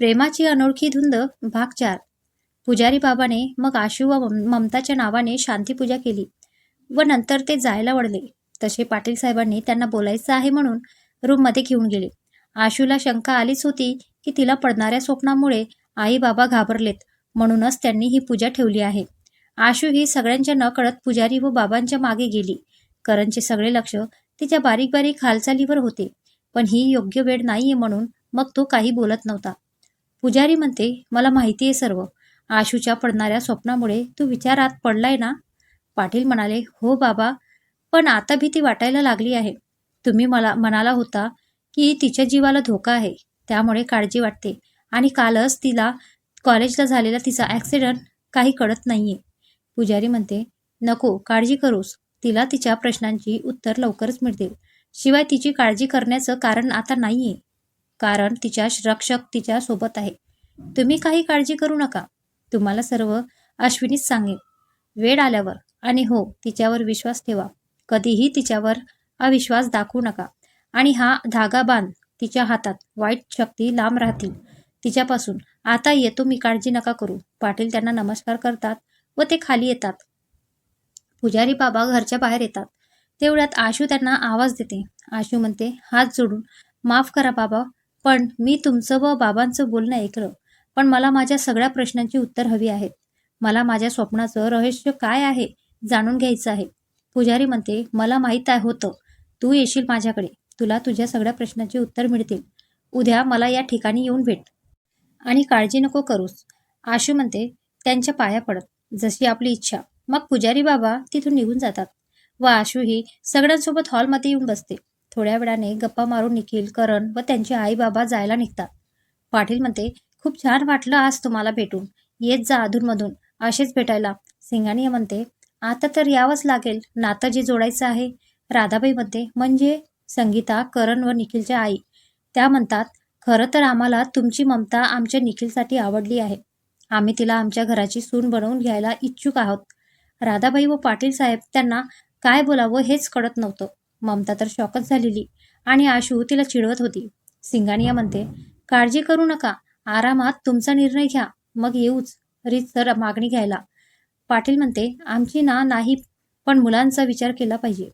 प्रेमाची अनोळखी धुंद भाग चार. पुजारी बाबाने मग आशू व ममताच्या नावाने शांतीपूजा केली व नंतर ते जायला वळले. तसे पाटील साहेबांनी त्यांना बोलायचं आहे म्हणून रूममध्ये घेऊन गेले. आशूला शंका आलीच होती की तिला पडणाऱ्या स्वप्नामुळे आई बाबा घाबरलेत म्हणूनच त्यांनी ही पूजा ठेवली आहे. आशू ही सगळ्यांच्या नकळत पुजारी व बाबांच्या मागे गेली. करणचे सगळे लक्ष तिच्या बारीक बारीक हालचालीवर होते. पण ही योग्य वेळ नाहीये म्हणून मग तो काही बोलत नव्हता. पुजारी म्हणते मला माहिती आहे सर्व. आशूच्या पडणाऱ्या स्वप्नामुळे तू विचारात पडलाय ना? पाटील म्हणाले हो बाबा पण आता भीती वाटायला लागली आहे. तुम्ही मला म्हणाला होता की तिच्या जीवाला धोका आहे. त्यामुळे काळजी वाटते. आणि कालच तिला कॉलेजला झालेला तिचा ॲक्सिडंट काही कळत नाहीये. पुजारी म्हणते नको काळजी करूस. तिला तिच्या प्रश्नांची उत्तर लवकरच मिळतील. शिवाय तिची काळजी करण्याचं कारण आता नाहीये. कारण तिच्या रक्षक तिच्या सोबत आहे. तुम्ही काही काळजी करू नका. तुम्हाला सर्व अश्विनीच सांगेन. वेळ आल्यावर आणि हो तिच्यावर विश्वास ठेवा. कधीही तिच्यावर अविश्वास दाखवू नका. आणि हा धागा बांध तिच्या हातात वाईट शक्ती लांब राहतील. तिच्यापासून आता येतो मी काळजी नका करू. पाटील त्यांना नमस्कार करतात व ते खाली येतात. पुजारी बाबा घरच्या बाहेर येतात. तेवढ्यात आशू त्यांना आवाज देते. आशू म्हणते हात जोडून माफ करा बाबा पण मी तुमचं व बाबांचं बोलणं ऐकलं. पण मला माझ्या सगळ्या प्रश्नांची उत्तर हवी आहेत. मला माझ्या स्वप्नाचं रहस्य काय आहे जाणून घ्यायचं आहे. पुजारी म्हणते मला माहीत आहे होतं. तू येशील माझ्याकडे. तुला तुझ्या सगळ्या प्रश्नांची उत्तर मिळतील. उद्या मला या ठिकाणी येऊन भेट. आणि काळजी नको करूस. आशू म्हणते त्यांच्या पाया पडत. जशी आपली इच्छा. मग पुजारी बाबा तिथून निघून जातात. व आशू ही सगळ्यांसोबत हॉलमध्ये येऊन बसते. थोड्या वेळाने गप्पा मारून निखिल करण व त्यांचे आई बाबा जायला निघतात. पाटील म्हणते खूप छान वाटलं आज तुम्हाला भेटून. येत जा अधूनमधून. असेच भेटायला. सिंगानिया म्हणते आता तर यावंच लागेल. नातं जे जोडायचं आहे. राधाबाई म्हणते म्हणजे? संगीता करण व निखिलच्या आई. त्या म्हणतात खरं तर आम्हाला तुमची ममता आमच्या निखिलसाठी आवडली आहे. आम्ही तिला आमच्या घराची सून बनवून घ्यायला इच्छुक आहोत. राधाबाई व पाटील साहेब त्यांना काय बोलावं हेच कळत नव्हतं. ममता तर शॉकच झालेली आणि आशू तिला चिडवत होती. सिंगानिया म्हणते काळजी करू नका. आरामात तुमचा निर्णय घ्या. मग येऊच. रीतसर मागणी घ्यायला. पाटील म्हणते आमची ना नाही पण मुलांचा विचार केला पाहिजे.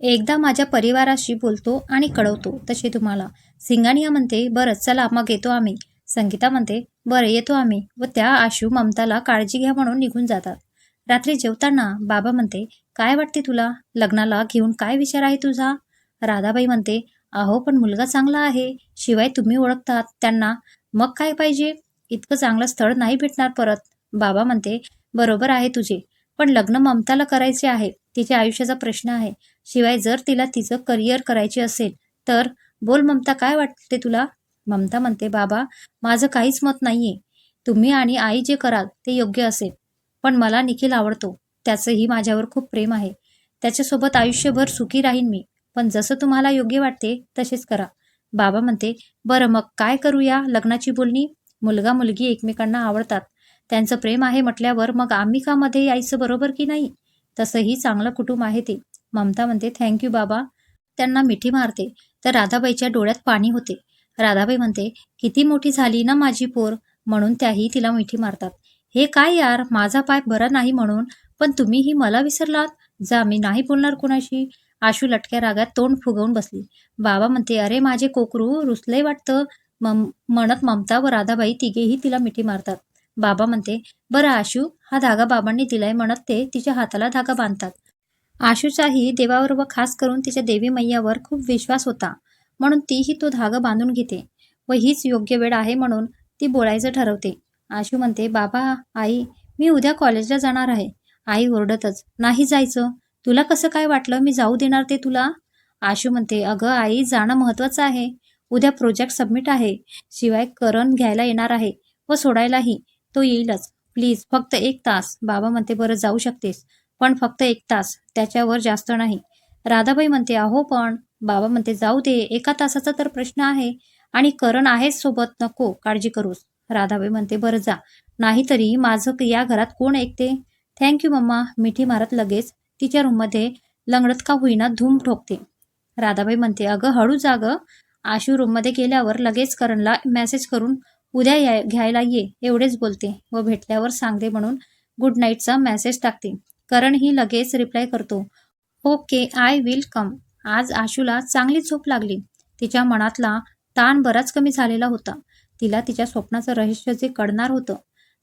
एकदा माझ्या परिवाराशी बोलतो आणि कळवतो तसे तुम्हाला. सिंगानिया म्हणते बरं चला मग येतो आम्ही. संगीता म्हणते बरं येतो आम्ही व त्या आशू ममताला काळजी घ्या म्हणून निघून जातात. रात्री जेवताना बाबा म्हणते काय वाटते तुला? लग्नाला घेऊन काय विचार आहे तुझा? राधाबाई म्हणते अहो पण मुलगा चांगला आहे. शिवाय तुम्ही ओळखतात त्यांना. मग काय पाहिजे? इतकं चांगलं स्थळ नाही भेटणार परत. बाबा म्हणते बरोबर आहे तुझे. पण लग्न ममताला करायचे आहे. तिच्या आयुष्याचा प्रश्न आहे. शिवाय जर तिला तिचं करिअर करायचे असेल तर बोल ममता काय वाटते तुला? ममता म्हणते बाबा माझं काहीच मत नाहीये. तुम्ही आणि आई जे कराल ते योग्य असेल. पण मला निखिल आवडतो. त्याचंही माझ्यावर खूप प्रेम आहे. त्याच्यासोबत आयुष्यभर सुखी राहीन मी. पण जसं तुम्हाला योग्य वाटते तसेच करा. बाबा म्हणते बरं मग काय करूया लग्नाची बोलणी? मुलगा मुलगी एकमेकांना आवडतात. त्यांचं प्रेम आहे म्हटल्यावर मग आम्ही का मध्ये यायचं बरोबर की नाही? तसंही चांगलं कुटुंब आहे ते. ममता म्हणते थँक्यू बाबा. त्यांना मिठी मारते. तर राधाबाईच्या डोळ्यात पाणी होते. राधाबाई म्हणते किती मोठी झाली ना माझी पोर. म्हणून त्याही तिला मिठी मारतात. हे काय यार माझा पाय बरा नाही म्हणून पण तुम्हीही मला विसरलात? जा मी नाही बोलणार कुणाशी. आशू लटक्या रागात तोंड फुगवून बसली. बाबा म्हणते अरे माझे कोकरू रुसलंय वाटतं. मम म्हणत ममता व राधाबाई तिघेही तिला मिठी मारतात. बाबा म्हणते बरं आशू हा धागा बाबांनी दिलाय म्हणत ते तिच्या हाताला धागा बांधतात. आशूचाही देवावर व खास करून तिच्या देवी मैयावर खूप विश्वास होता. म्हणून तीही तो धागा बांधून घेते व हीच योग्य वेळ आहे म्हणून ती बोलायचं ठरवते. आशू म्हणते बाबा आई मी उद्या कॉलेजला जाणार आहे. आई ओरडतच नाही जायचं. तुला कसं काय वाटलं? मी जाऊ देणार ते तुला? आशू म्हणते अगं आई जाणं महत्त्वाचं आहे. उद्या प्रोजेक्ट सबमिट आहे. शिवाय करण घ्यायला येणार आहे व सोडायलाही. तो येईलच. प्लीज फक्त एक तास. बाबा म्हणते बरं जाऊ शकतेस. पण फक्त एक तास. त्याच्यावर जास्त नाही. राधाबाई म्हणते अहो पण. बाबा म्हणते जाऊ दे. एका तासाचा तर प्रश्न आहे. आणि करण आहेच सोबत. नको. काळजी करूस. राधाबाई म्हणते बरं जा. नाहीतरी माझं या घरात कोण ऐकते? थँक्यू मम्मा. मिठी मारत लगेच तिच्या रूममध्ये लंगडत का होईना धूम ठोकते. राधाबाई म्हणते अगं हळू जाग. आशू रूममध्ये गेल्यावर लगेच करणला मेसेज करून उद्या या घ्यायला ये एवढेच बोलते व भेटल्यावर सांगते म्हणून गुड नाईटचा मेसेज टाकते. करण ही लगेच रिप्लाय करतो ओके आय विल कम आज आशूला चांगली झोप लागली. तिच्या मनातला ताण बराच कमी झालेला होता. तिला तिच्या स्वप्नाचं रहस्य जे कळणार होतं.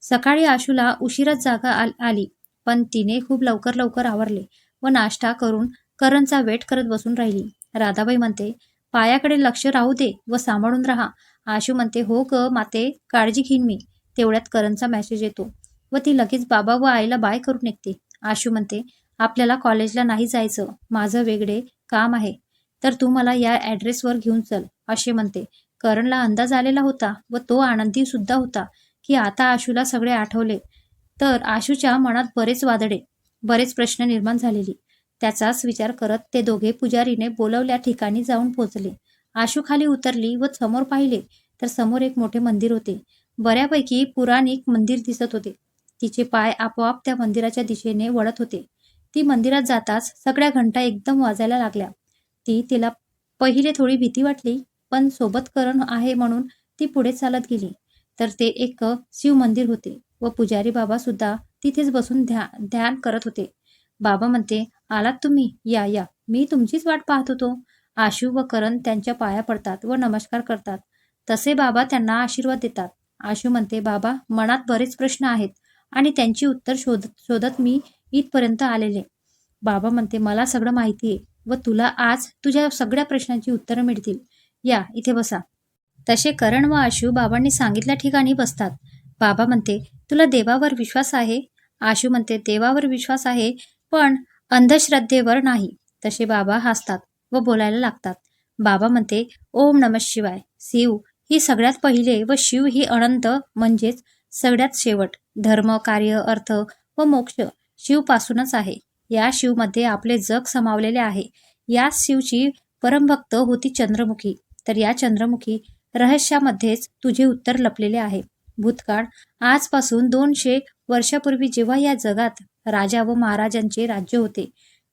सकाळी आशूला उशिराच जागा आली. पण तिने खूप लवकर लवकर आवरले व नाश्ता करून करणचा वेट करत बसून राहिली. राधाबाई म्हणते पायाकडे लक्ष राहू दे व सांभाळून राहा. आशू म्हणते हो ग माते काळजी घेईन मी. तेवढ्यात करणचा मेसेज येतो व ती लगेच बाबा व आईला बाय करून निघते. आशू म्हणते आपल्याला कॉलेजला नाही जायचं. माझं वेगळे काम आहे. तर तू मला या ॲड्रेसवर घेऊन चल. असे म्हणते. करणला अंदाज आलेला होता व तो आनंदी सुद्धा होता की आता आशूला सगळे आठवले. तर आशूच्या मनात बरेच वादळे बरेच प्रश्न निर्माण झालेली. त्याचाच विचार करत ते दोघे पुजारीने बोलवल्या ठिकाणी जाऊन पोचले आशू खाली उतरली व समोर पाहिले तर समोर एक मोठे मंदिर होते. बऱ्यापैकी पुराणिक मंदिर दिसत होते. तिचे पाय आपोआप त्या मंदिराच्या दिशेने वळत होते. ती मंदिरात जाताच सगळ्या घंटा एकदम वाजायला लागल्या. ती तिला पहिले थोडी भीती वाटली पण सोबत करण आहे म्हणून ती पुढे चालत गेली. तर ते एक शिव मंदिर होते. व पुजारी बाबा सुद्धा तिथेच बसून ध्या ध्यान करत होते. बाबा म्हणते आलात तुम्ही? या या. मी तुमचीच वाट पाहत होतो. आशू व करण त्यांच्या पाया पडतात व नमस्कार करतात. तसे बाबा त्यांना आशीर्वाद देतात. आशू म्हणते बाबा मनात बरेच प्रश्न आहेत आणि त्यांची उत्तर शोधत शोधत मी इथपर्यंत आलेले. बाबा म्हणते मला सगळं माहिती आहे व तुला आज तुझ्या सगळ्या प्रश्नांची उत्तरं मिळतील. या इथे बसा. तसे करण व आशू बाबांनी सांगितल्या ठिकाणी बसतात. बाबा म्हणते तुला देवावर विश्वास आहे? आशू म्हणते देवावर विश्वास आहे पण अंधश्रद्धेवर नाही. तसे बाबा हसतात व बोलायला लागतात. बाबा म्हणते ओम नम शिवाय. शिव ही सगळ्यात पहिले व शिव ही अनंत म्हणजेच सगळ्यात शेवट. धर्म कार्य अर्थ व मोक्ष शिवपासूनच आहे. या शिवमध्ये आपले जग समावलेले आहे. या शिवची परमभक्त होती चंद्रमुखी. तर या चंद्रमुखी रहस्यामध्येच तुझे उत्तर लपलेले आहे. भूतकाळ. आजपासून दोनशे वर्षापूर्वी जेव्हा या जगात राजा व महाराजांचे राज्य होते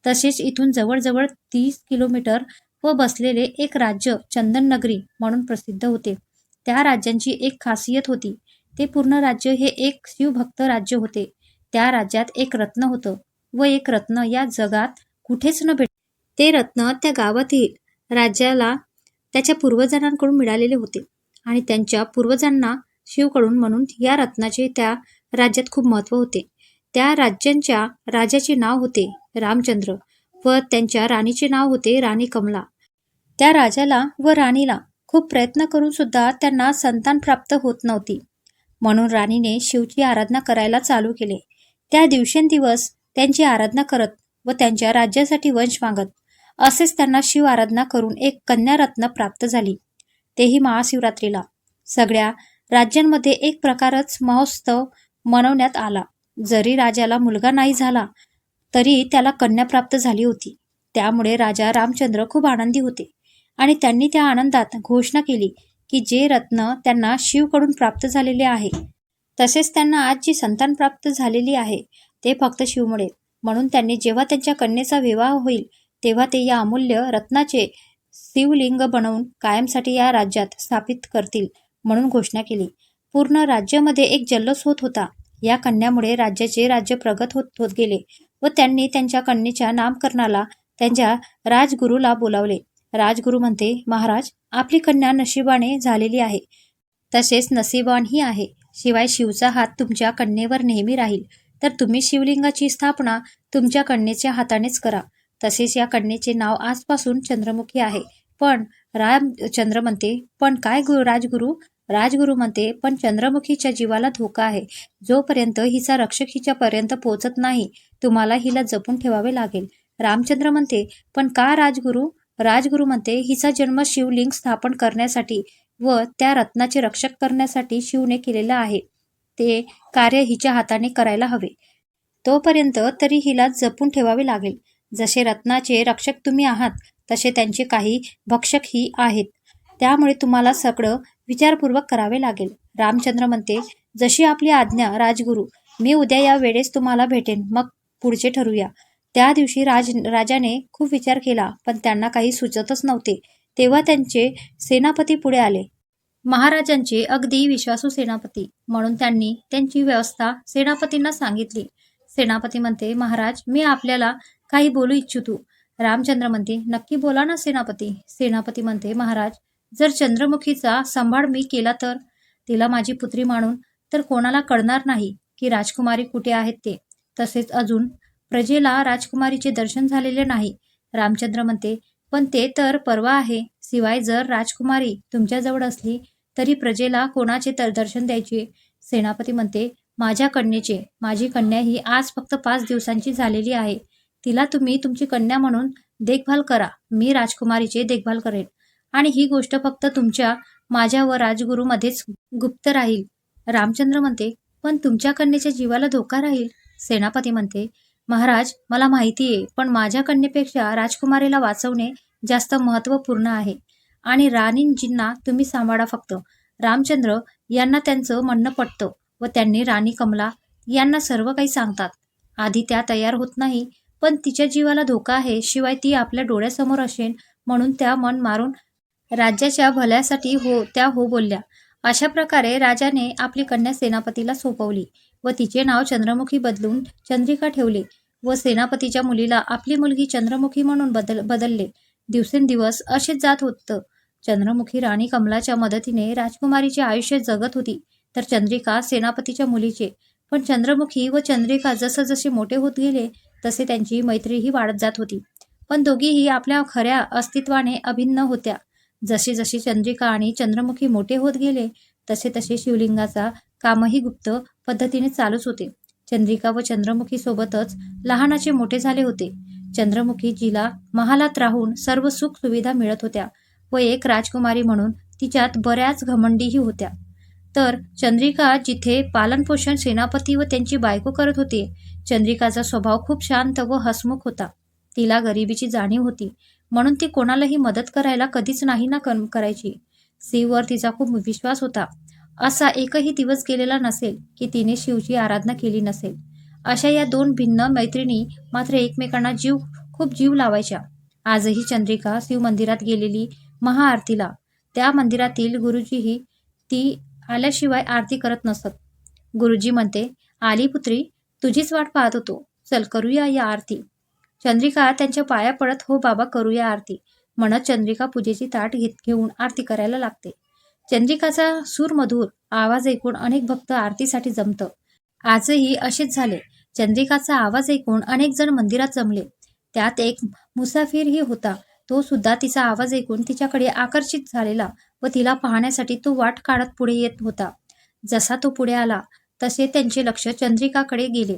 तसेच इथून जवळजवळ तीस किलोमीटर व बसलेले एक राज्य चंदन नगरी म्हणून प्रसिद्ध होते. त्या राज्यांची एक खासियत होती ते पूर्ण राज्य हे एक शिवभक्त राज्य होते. त्या राज्यात एक रत्न होतं व एक रत्न या जगात कुठेच न भेट ते रत्न त्या गावातील राज्याला त्याच्या पूर्वजांकडून मिळालेले होते आणि त्यांच्या पूर्वजांना शिवकडून म्हणून या रत्नाचे त्या राज्यात खूप महत्त्व होते. त्या राज्यांच्या राजाचे नाव होते रामचंद्र व त्यांच्या राणीचे नाव होते राणी कमला. त्या राजाला व राणीला खूप प्रयत्न करून सुद्धा त्यांना संतान प्राप्त होत नव्हती. म्हणून राणीने शिवची आराधना करायला चालू केले. त्या दिवसेंदिवस त्यांची आराधना करत व त्यांच्या राज्यासाठी वंश मागत असेच त्यांना शिव आराधना करून एक कन्यारत्न प्राप्त झाली. तेही महाशिवरात्रीला. सगळ्या राज्यांमध्ये एक प्रकारच महोत्सव मनवण्यात आला. जरी राजाला मुलगा नाही झाला तरी त्याला कन्या प्राप्त झाली होती. त्यामुळे राजा रामचंद्र खूप आनंदी होते आणि त्यांनी त्या आनंदात घोषणा केली की जे रत्न त्यांना शिवकडून प्राप्त झालेले आहे तसेच त्यांना आज जी संतान प्राप्त झालेली आहे ते फक्त शिवमुळे. म्हणून त्यांनी जेव्हा त्यांच्या कन्येचा विवाह होईल तेव्हा ते या अमूल्य रत्नाचे शिवलिंग बनवून कायमसाठी या राज्यात स्थापित करतील म्हणून घोषणा केली. पूर्ण राज्यामध्ये एक जल्लोष होत होता. या कन्यामुळे राज्याचे राज्य प्रगत होत होत गेले व त्यांनी त्यांच्या कन्येच्या नामकरणाला त्यांच्या राजगुरूला बोलावले. राजगुरू म्हणते महाराज आपली कन्या नशिबाने झालेली आहे. तसेच नशिबानही आहे. शिवाय शिवचा हात तुमच्या कन्येवर नेहमी राहील. तर तुम्ही शिवलिंगाची स्थापना तुमच्या कन्येच्या हातानेच करा. तसेच या कन्येचे नाव आजपासून चंद्रमुखी आहे. पण रामचंद्र म्हणते पण काय गुरु राजगुरू? राजगुरू म्हणते पण चंद्रमुखीच्या जीवाला धोका आहे. जोपर्यंत हिचा रक्षक हिच्यापर्यंत पोहोचत नाही तुम्हाला हिला जपून ठेवावे लागेल. रामचंद्र म्हणते पण का राजगुरू? राजगुरू म्हणते हिचा जन्म शिवलिंग स्थापन करण्यासाठी व त्या रत्नाचे रक्षक करण्यासाठी शिवने केलेलं आहे. ते कार्य हिच्या हाताने करायला हवे. तोपर्यंत तरी हिला जपून ठेवावे लागेल. जसे रत्नाचे रक्षक तुम्ही आहात तसे त्यांचे काही भक्षकही आहेत. त्यामुळे तुम्हाला सगळं विचारपूर्वक करावे लागेल. रामचंद्र म्हणते जशी आपली आज्ञा राजगुरू मी उद्या या वेळेस तुम्हाला भेटेन. मग पुढचे ठरूया. त्या दिवशी राज राजाने खूप विचार केला पण त्यांना काही सुचतच नव्हते. तेव्हा त्यांचे सेनापती पुढे आले. महाराजांचे अगदी विश्वासू सेनापती. म्हणून त्यांनी त्यांची व्यवस्था सेनापतींना सांगितली. सेनापती म्हणते महाराज मी आपल्याला काही बोलू इच्छितो. रामचंद्र म्हणते नक्की बोला ना सेनापती. सेनापती म्हणते महाराज जर चंद्रमुखीचा सांभाळ मी केला तर? तिला माझी पुत्री मानून तर कोणाला कळणार नाही की राजकुमारी कुठे आहेत ते. तसेच अजून प्रजेला राजकुमारीचे दर्शन झालेले नाही. रामचंद्र म्हणते पण ते तर परवा आहे. शिवाय जर राजकुमारी तुमच्याजवळ असली तरी प्रजेला कोणाचे तर दर्शन द्यायचे सेनापती म्हणते माझ्या कन्येचे. माझी कन्या ही आज फक्त पाच दिवसांची झालेली आहे. तिला तुम्ही तुमची कन्या म्हणून देखभाल करा. मी राजकुमारीचे देखभाल करेन. आणि ही गोष्ट फक्त तुमच्या माझ्या व राजगुरूमध्येच गुप्त राहील. रामचंद्र म्हणते पण तुमच्या कन्येच्या जीवाला धोका राहील. सेनापती म्हणते महाराज मला माहिती आहे पण माझ्या कन्येपेक्षा राजकुमारीला वाचवणे जास्त महत्त्वपूर्ण आहे. आणि राणींजींना तुम्ही सांभाळा फक्त. रामचंद्र यांना त्यांचं म्हणणं पटतं व त्यांनी राणी कमला यांना सर्व काही सांगतात. आधी त्या तयार होत नाही पण तिच्या जीवाला धोका आहे शिवाय ती आपल्या डोळ्यासमोर असेल म्हणून त्या मन मारून राज्याच्या भल्यासाठी हो त्या हो बोलल्या. अशा प्रकारे राजाने आपली कन्या सेनापतीला सोपवली व तिचे नाव चंद्रमुखी बदलून चंद्रिका ठेवले व सेनापतीच्या मुलीला आपली मुलगी चंद्रमुखी म्हणून बदल बदलले. दिवसेंदिवस असेच जात होतं. चंद्रमुखी राणी कमलाच्या मदतीने राजकुमारीचे आयुष्य जगत होती. तर चंद्रिका सेनापतीच्या मुलीचे. पण चंद्रमुखी व चंद्रिका जसं जसे मोठे होत गेले तसे त्यांची मैत्रीही वाढत जात होती. पण दोघीही आपल्या खऱ्या अस्तित्वाने अभिन्न होत्या. जशी जशी चंद्रिका आणि चंद्रमुखी मोठे होत गेले तसे तसे शिवलिंगाचा कामही गुप्त पद्धतीने चालूच होते. चंद्रिका व चंद्रमुखी सोबतच लहानाचे मोठे झाले होते. चंद्रमुखी जिला महालात राहून सर्व सुख सुविधा मिळत होत्या व एक राजकुमारी म्हणून तिच्यात बऱ्याच घमंडीही होत्या. तर चंद्रिका जिथे पालनपोषण सेनापती व त्यांची बायको करत होते चंद्रिकाचा स्वभाव खूप शांत व हसमुख होता. तिला गरिबीची जाणीव होती. म्हणून ती कोणालाही मदत करायला कधीच नाही ना कर्म करायची. शिववर तिचा खूप विश्वास होता. असा एकही दिवस गेलेला नसेल की तिने शिवची आराधना केली नसेल. अशा या दोन भिन्न मैत्रिणी मात्र एकमेकांना जीव खूप जीव लावायच्या. आजही चंद्रिका शिव मंदिरात गेलेली महाआरतीला. त्या मंदिरातील गुरुजीही ती आल्याशिवाय आरती करत नसत. गुरुजी म्हणते आली पुत्री तुझीच वाट पाहत होतो. चल करूया या आरती. चंद्रिका त्यांच्या पाया पडत हो बाबा करूया आरती. म्हणत चंद्रिका पूजेची ताट घेत घेऊन आरती करायला लागते. चंद्रिकाचा सूरमधूर आवाज ऐकून अनेक भक्त आरतीसाठी जमतं. आजही असेच झाले. चंद्रिकाचा आवाज ऐकून अनेक जण मंदिरात जमले. त्यात एक मुसाफिरही होता. तो सुद्धा तिचा आवाज ऐकून तिच्याकडे आकर्षित झालेला व तिला पाहण्यासाठी तो वाट काढत पुढे येत होता. जसा तो पुढे आला तसे त्यांचे लक्ष चंद्रिकाकडे गेले.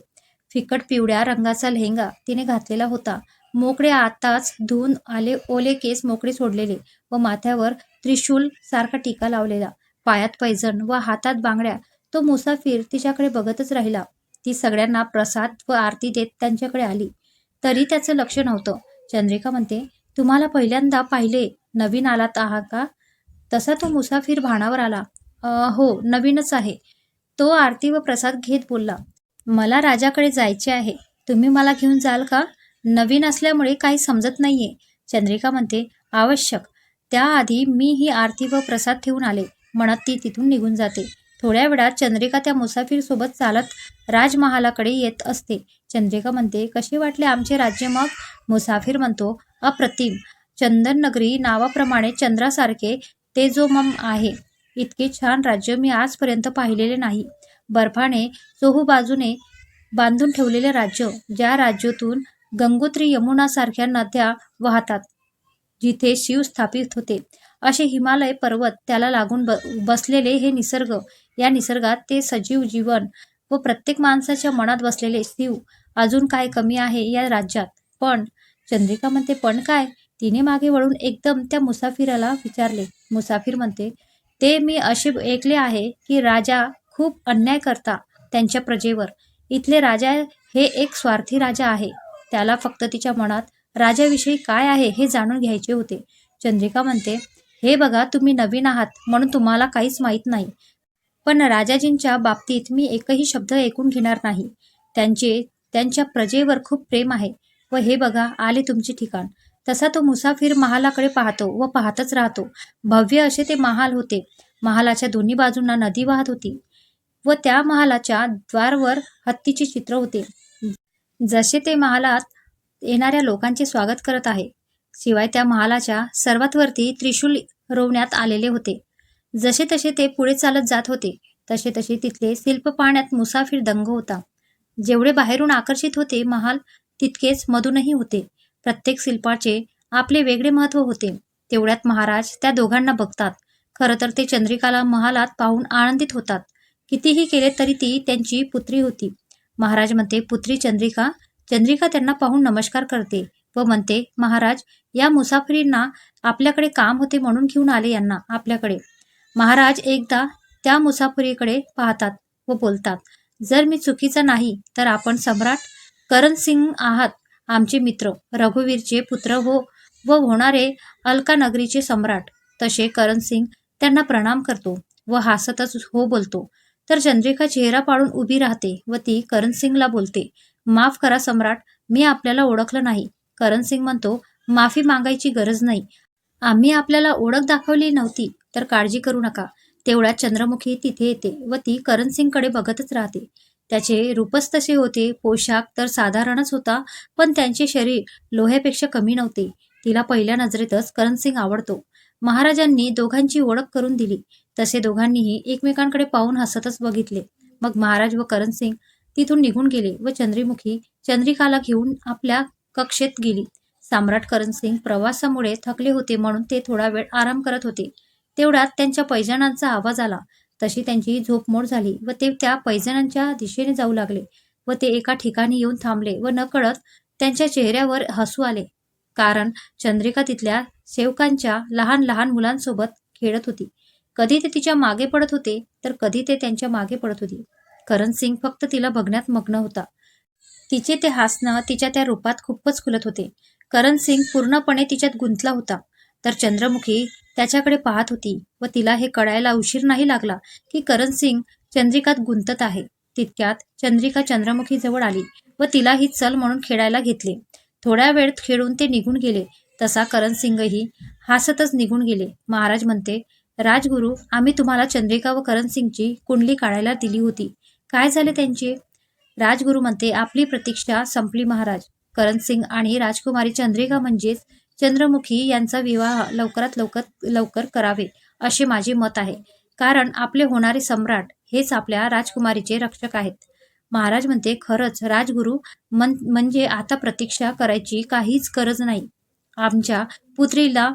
फिकट पिवळ्या रंगाचा लेहंगा तिने घातलेला होता. मोकळे आताच धुवून आले ओले केस मोकळे सोडलेले व माथ्यावर त्रिशूल सारखा टीका लावलेला. पायात पैजण व हातात बांगड्या तो मुसाफिर तिच्याकडे बघतच राहिला. ती सगळ्यांना प्रसाद व आरती देत त्यांच्याकडे आली. तरी त्याचं लक्ष नव्हतं. चंद्रिका म्हणते तुम्हाला पहिल्यांदा पाहिले नवीन आलात आहात का? तसा तो मुसाफिर भाणावर आला. हो नवीनच आहे. तो आरती व प्रसाद घेत बोलला. मला राजाकडे जायचे आहे. तुम्ही मला घेऊन जाल का? नवीन असल्यामुळे काही समजत नाहीये. चंद्रिका म्हणते आवश्यक. त्याआधी मी ही आरती व प्रसाद ठेवून आले. म्हणत ती तिथून निघून जाते. थोड्या वेळात चंद्रिका त्या मुसाफिर सोबत चालत राजमहालाकडे येत असते. चंद्रिका म्हणते कसे वाटले आमचे राज्य मग? मुसाफिर म्हणतो अप्रतिम. चंदन नगरी नावाप्रमाणे चंद्रासारखे तेजोमम आहे. इतके छान राज्य मी आजपर्यंत पाहिलेले नाही. बर्फाने चोहूबाजूने बांधून ठेवलेले राज्य ज्या राज्यातून गंगोत्री यमुनासारख्या नद्या वाहतात जिथे शिव स्थापित होते. असे हिमालय पर्वत त्याला लागून ब बसलेले हे निसर्ग. या निसर्गात ते सजीव जीवन व प्रत्येक माणसाच्या मनात बसलेले शिव अजून काय कमी आहे या राज्यात? पण चंद्रिका म्हणते पण काय? तिने मागे वळून एकदम त्या मुसाफिराला विचारले. मुसाफिर म्हणते ते मी असे ऐकले आहे की राजा खूप अन्याय करता त्यांच्या प्रजेवर. इथले राजा हे एक स्वार्थी राजा आहे. त्याला फक्त तिच्या मनात राजाविषयी काय आहे हे जाणून घ्यायचे होते. चंद्रिका म्हणते हे बघा तुम्ही नवीन आहात म्हणून तुम्हाला काहीच माहीत नाही. पण राजाजींच्या बाबतीत मी एकही शब्द ऐकून घेणार नाही. त्यांचे त्यांच्या प्रजेवर खूप प्रेम आहे व हे बघा आले तुमचे ठिकाण. तसा तो मुसाफिर महालाकडे पाहतो व पाहतच राहतो. भव्य असे ते महाल होते. महालाच्या दोन्ही बाजूंना नदी वाहत होती. व त्या महालाच्या द्वारवर हत्तीचे चित्र होते. जसे ते महालात येणाऱ्या लोकांचे स्वागत करत आहे शिवाय त्या महालाच्या सर्वात वरती त्रिशूल रोवण्यात आलेले होते. जसे तसे ते पुढे चालत जात होते तसे तसे तिथले शिल्प पाहण्यात मुसाफिर दंग होता. जेवढे बाहेरून आकर्षित होते महाल तितकेच मधूनही होते. प्रत्येक शिल्पाचे आपले वेगळे महत्त्व होते. तेवढ्यात महाराज त्या दोघांना बघतात. खरं तर ते चंद्रिकाला महालात पाहून आनंदित होतात. कितीही केले तरी ती त्यांची पुत्री होती. महाराज म्हणते पुत्री चंद्रिका चंद्रिका त्यांना पाहून नमस्कार करते व म्हणते महाराज या मुसाफरींना आपल्याकडे काम होते म्हणून घेऊन आले यांना आपल्याकडे. महाराज एकदा त्या मुसाफरीकडे पाहतात व बोलतात जर मी चुकीचा नाही तर आपण सम्राट करण सिंग आहात आमचे मित्र रघुवीरचे पुत्र हो व होणारे अलका नगरीचे सम्राट. तसे करण सिंग त्यांना प्रणाम करतो व हसतच हो बोलतो. तर चंद्रिका चेहरा पाडून उभी राहते व ती करण सिंगला बोलते माफ करा सम्राट मी आपल्याला ओळखलं नाही. करण सिंग म्हणतो माफी मागायची गरज नाही. आम्ही आपल्याला ओळख दाखवली नव्हती तर काळजी करू नका. तेवढ्यात चंद्रमुखी तिथे येते व ती करण सिंगकडे बघतच राहते. त्याचे रूपच तसे होते पोशाख तर साधारणच होता पण त्यांचे शरीर लोह्यापेक्षा कमी नव्हते. तिला पहिल्या नजरेतच करण सिंग आवडतो. महाराजांनी दोघांची ओळख करून दिली. तसे दोघांनीही एकमेकांकडे पाहून हसतच बघितले. मग महाराज व करण सिंग तिथून निघून गेले व चंद्रिमुखी चंद्रिकाला घेऊन आपल्या कक्षेत गेली. सम्राट करण सिंग प्रवासामुळे थकले होते म्हणून ते थोडा वेळ आराम करत होते. तेवढ्यात त्यांच्या पैजणांचा आवाज आला. तशी त्यांची झोपमोड झाली व ते त्या पैजणांच्या दिशेने जाऊ लागले व ते एका ठिकाणी येऊन थांबले व नकळत त्यांच्या चेहऱ्यावर हसू आले. कारण चंद्रिका तिथल्या सेवकांच्या लहान लहान मुलांसोबत खेळत होती. कधी ते तिच्यामागे पडत होते तर कधी ते त्यांच्या मागे पडत होती. करण सिंग फक्त तिला बघण्यात मग्न होता. तिचे ते हसणं तिच्या त्या रूपात खूपच खुलत होते. करण सिंग पूर्णपणे तिच्यात गुंतला होता. तर चंद्रमुखी त्याच्याकडे पाहत होती व तिला हे कळायला उशीर नाही लागला की करण सिंग चंद्रिकात गुंतत आहे. तितक्यात चंद्रिका चंद्रमुखी जवळ आली व तिला ही चल म्हणून खेळायला घेतले. थोड्या वेळ खेळून ते निघून गेले. तसा करण सिंगही हसतच निघून गेले. महाराज म्हणते राजगुरू आम्ही तुम्हाला चंद्रिका व करण सिंगची कुंडली काढायला दिली होती. काय झाले त्यांचे? राजगुरू म्हणते आपली प्रतीक्षा संपली महाराज. करण सिंग आणि राजकुमारी चंद्रिका म्हणजेच चंद्रमुखी यांचा विवाह लवकरात लवकर लवकर करावे असे माझे मत आहे. कारण आपले होणारे सम्राट हेच आपल्या राजकुमारीचे रक्षक आहेत. महाराज म्हणते खरंच राजगुरू मन म्हणजे आता प्रतीक्षा करायची काहीच गरज नाही. आमच्या पुत्रीला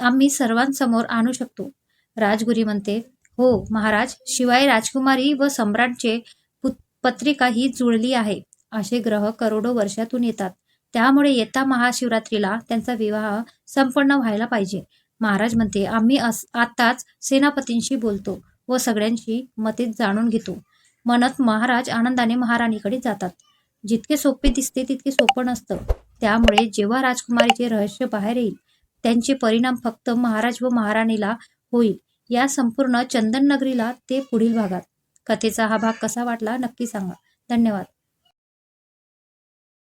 आम्ही सर्वांसमोर आणू शकतो. राजगुरी म्हणते. हो महाराज शिवाय राजकुमारी व सम्राटचे पत्रिका ही जुळली आहे. असे ग्रह करोडो वर्षातून येतात. त्यामुळे येता महाशिवरात्रीला त्यांचा विवाह संपन्न व्हायला पाहिजे. महाराज म्हणते आम्ही आताच सेनापतींशी बोलतो व सगळ्यांची मते जाणून घेतो. म्हणत महाराज आनंदाने महाराणीकडे जातात. जितके सोपे दिसते तितके सोपं नसतं. त्यामुळे जेव्हा राजकुमारीचे रहस्य बाहेर येईल त्यांचे परिणाम फक्त महाराज व महाराणीला होईल. या संपूर्ण चंदन नगरीला ते पुढील भागात. कथेचा हा भाग कसा वाटला नक्की सांगा. धन्यवाद.